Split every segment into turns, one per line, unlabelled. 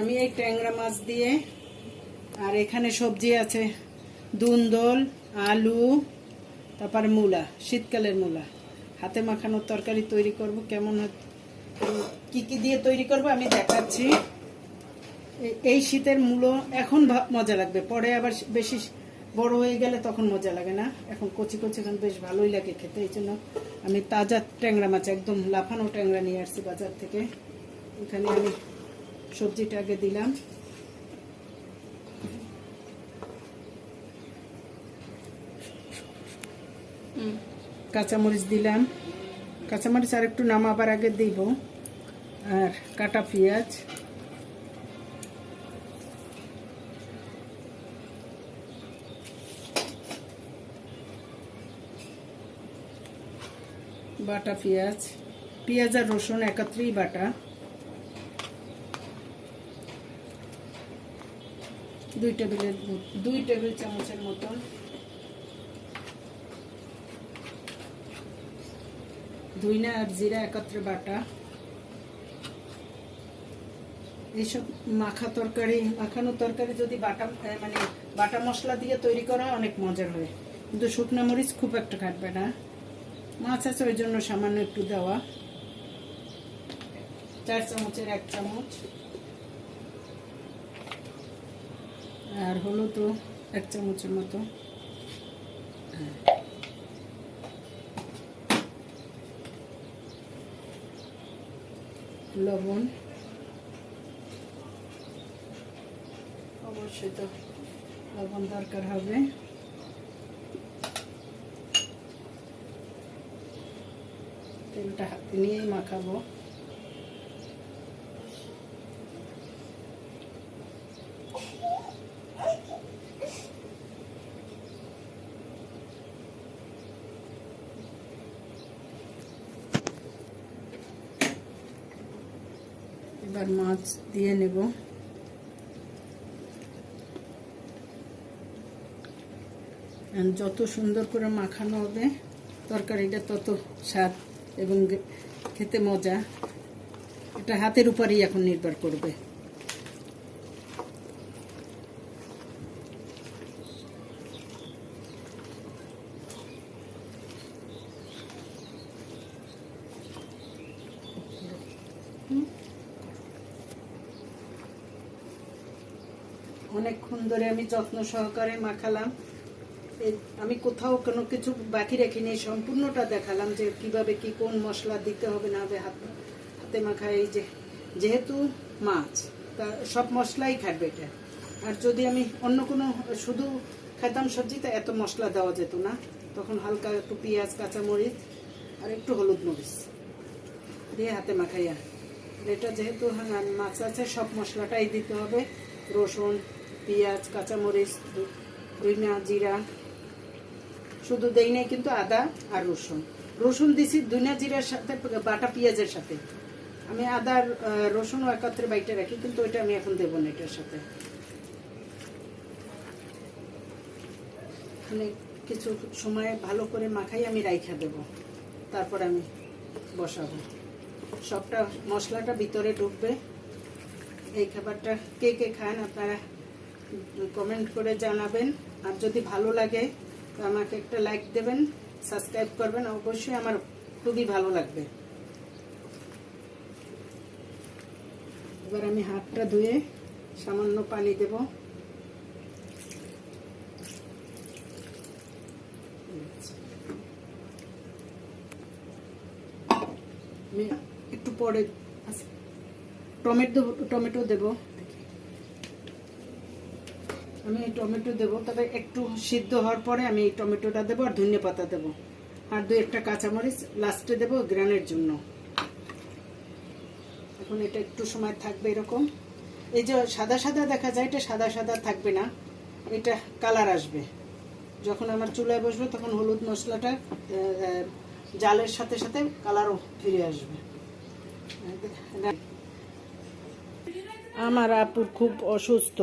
আমি এই ট্যাংরা মাছ দিয়ে, আর এখানে সবজি আছে দুন্দল আলু, তারপর মূলা, শীতকালের মূলা। হাতে মাখানোর তরকারি তৈরি করব, কেমন কি কি দিয়ে তৈরি করব আমি দেখাচ্ছি। এই শীতের মূলো এখন মজা লাগবে। পরে আবার বেশি বড় হয়ে গেলে তখন মজা লাগে না। এখন কচি কচি এখন বেশ ভালোই লাগে খেতে, এই জন্য আমি তাজা ট্যাংরা মাছ, একদম লাফানো ট্যাংরা নিয়ে আসছি বাজার থেকে। এখানে আমি সবজিটা আগে দিলাম। কাঁচামরিচ দিলাম। কাঁচামরিচ আর একটু নামাবার আগে দিব। আর কাটা পেঁয়াজ। বাটা পেঁয়াজ। পেঁয়াজ আর রসুন একত্রেই বাটা। দুই টেবিলের দুই টেবিল চামচের মতন। ধুইনা আর জিরা, একত্রে বাটা। এইসব মাখা তরকারি মাখানো তরকারি যদি বাটা মানে বাটা মশলা দিয়ে তৈরি করা অনেক মজার হয়। কিন্তু শুকনো মরিচ খুব একটা কাটবে না। মাছ আছে ওই জন্য সামান্য একটু দেওয়া। চার চামচের এক চামচ। আর হলো তো এক চামচের মতো। লবণ। অবশ্যই তো লবণ দরকার হবে। তেলটা হাতে নিয়েই মাখাবো। এবার মাছ দিয়ে নেব। যত সুন্দর করে মাখানো হবে, তরকারিটা তত স্বাদ এবং খেতে মজা। এটা হাতের উপরেই এখন নির্ভর করবে। অনেকক্ষণ ধরে আমি যত্ন সহকারে মাখালাম। আমি কোথাও কোনো কিছু বাকি রাখিনি সম্পূর্ণটা দেখালাম যে কীভাবে কি কোন মশলা দিতে হবে না হবে হাত হাতে মাখা এই যে যেহেতু মাছ তা সব মশলাই খাবে এটা। আর যদি আমি অন্য কোনো শুধু খেতাম সবজিতে এত মশলা দেওয়া যেত না। তখন হালকা একটু পেঁয়াজ কাঁচামরিচ আর একটু হলুদ মরিচ দিয়ে হাতে মাখাইয়া। এটা যেহেতু হ্যাঁ, মাছ আছে সব মশলাটাই দিতে হবে। রসুন পেঁয়াজ কাঁচামরিচ ধইনা জিরা। শুধু দেই নাই কিন্তু আদা আর রসুন। রসুন দিছি দুইনা জিরার সাথে বাটা পেঁয়াজের সাথে। আমি আদা আর আহ, রসুন একত্রে বাইটে রাখি কিন্তু ওইটা আমি এখন দেবো না এটার সাথে। মানে কিছু সময় ভালো করে মাখাই আমি রাইখা দেব। তারপর আমি বসাবো। সবটা মশলাটা ভিতরে ঢুকবে। এই খাবারটা কে কে খান আপনারা কমেন্ট করে জানাবেন। আর যদি ভালো লাগে তো আমাকে একটা লাইক দেবেন সাবস্ক্রাইব করবেন অবশ্যই আমার খুবই ভালো লাগবে। এবার আমি হাতটা ধুয়ে সামান্য পানি দেব। একটু পরে আচ্ছা, টমেটো টমেটো দেব। আমি এই টমেটো দেব, তবে একটু সিদ্ধ হওয়ার পরে আমি এই টমেটোটা দেবো আর ধনে পাতা দেবো। আর দু একটা কাঁচামরিচ লাস্টে দেবো গ্রানের জন্য। এখন এটা একটু সময় থাকবে এরকম। এই যে সাদা সাদা দেখা যায়, এটা সাদা সাদা থাকবে না, এটা কালার আসবে। যখন আমার চুলায় বসবে তখন হলুদ মশলাটা জালের সাথে সাথে কালারও ফিরে আসবে। আমার আপুর খুব অসুস্থ।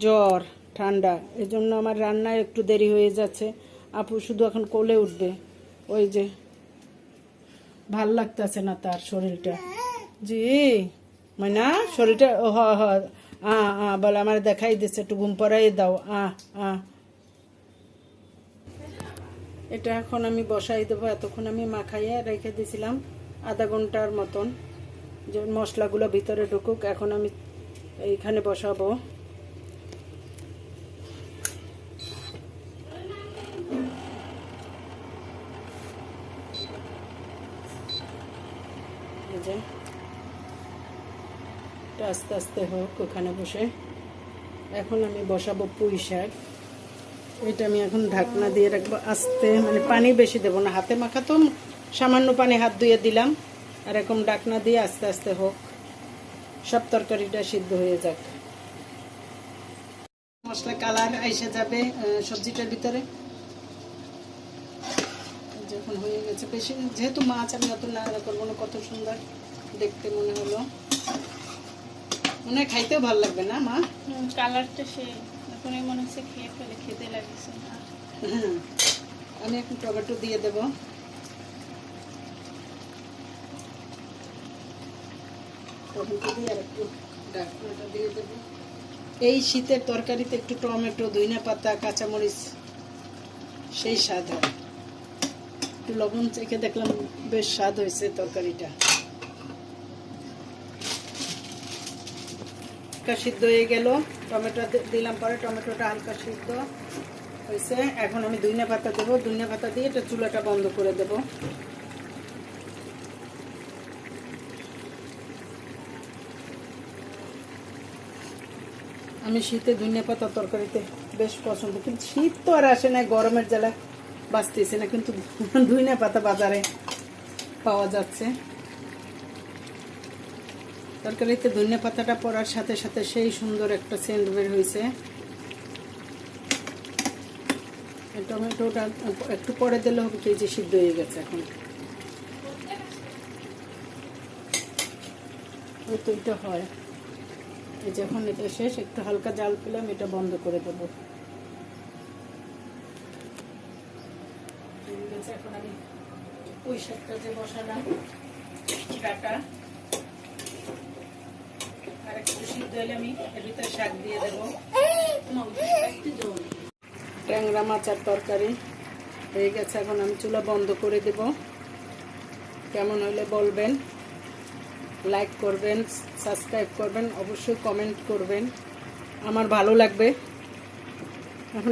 জ্বর, ঠান্ডা এই জন্য আমার রান্নায় একটু দেরি হয়ে যাচ্ছে। আপু শুধু এখন কোলে উঠবে। ওই যে, ভালো লাগতেছে না তার শরীরটা। জি, ময়না, শরীরটা হ হ, আ আ, বলে আমার দেখাই দিচ্ছে একটু ঘুম পড়াই দাও। আ আ। এটা এখন আমি বসাই দেবো, এতক্ষণ আমি মাখাইয়া রেখে দিয়েছিলাম আধা ঘণ্টার মতন। যে মশলাগুলো ভিতরে ঢুকুক, এখন আমি এইখানে বসাবো। যে আস্তে আস্তে হোক ওখানে বসে। এখন আমি বসাবো পুঁই শাক। এটা আমি এখন ঢাকনা দিয়ে রাখব আস্তে মানে পানি বেশি দেবো না। হাতে মাখা তো সামান্য পানি হাত ধুয়ে দিলাম। আর এরকম ঢাকনা দিয়ে আস্তে আস্তে হোক। সব তরকারিটা সিদ্ধ হয়ে যাক। মশলা কালার আইসে যাবে সবজিটার ভিতরে। যখন হয়ে গেছে। বেশি যেহেতু মাছ আমি অত নাড়া করব না কত সুন্দর দেখতে মনে হলো। মনে খাইতেও ভালো লাগবে না মা?
কালারটা সে এখন মনে হচ্ছে খেয়ে ফেলে খেতে লাগছে
হ্যাঁ আমি এখন টমেটো দিয়ে দেব। টমেটো দিয়ে আর একটু ডাকনাটা দিয়ে দেব। এই শীতের তরকারিতে একটু টমেটো ধইনা পাতা কাঁচামরিচ সেই স্বাদ হয়। একটু লবণ চেখে দেখলাম বেশ স্বাদ হয়েছে তরকারিটা। হালকা সিদ্ধ হয়ে গেল। টমেটো দিলাম পরে টমেটোটা হালকা সিদ্ধ হয়েছে। এখন আমি দুইনা পাতা দেবো। দুইনা পাতা দিয়ে এটা চুলাটা বন্ধ করে দেব। আমি শীতে ধনিয়া পাতা তরকারিতে বেশ পছন্দ, কিন্তু শীত তো আর আসে না, গরমের জ্বালা বাঁচতেছে না, কিন্তু ধনিয়া পাতা বাজারে পাওয়া যাচ্ছে। তরকারিতে ধনিয়া পাতাটা পড়ার সাথে সাথে সেই সুন্দর একটা সেন্ট বের হয়েছে। টমেটোটা একটু পরে দিলে হবে যে সিদ্ধ হয়ে গেছে এখন। তো এটা হয়। এই যখন এটা শেষ, একটু হালকা জাল পেলাম এটা বন্ধ করে দেবো। হয়ে এখন আমি পুঁই শাকটা যে বসালাম ডাটা আর একটু সিদ্ধ হলে আমি এর ভিতরে শাক দিয়ে দেবো। ট্যাংরা মাছ আর তরকারি হয়ে গেছে। এখন আমি চুলা বন্ধ করে দেব। কেমন হলে বলবেন? লাইক করবেন সাবস্ক্রাইব করবেন, অবশ্যই কমেন্ট করবেন। আমার ভালো লাগবে।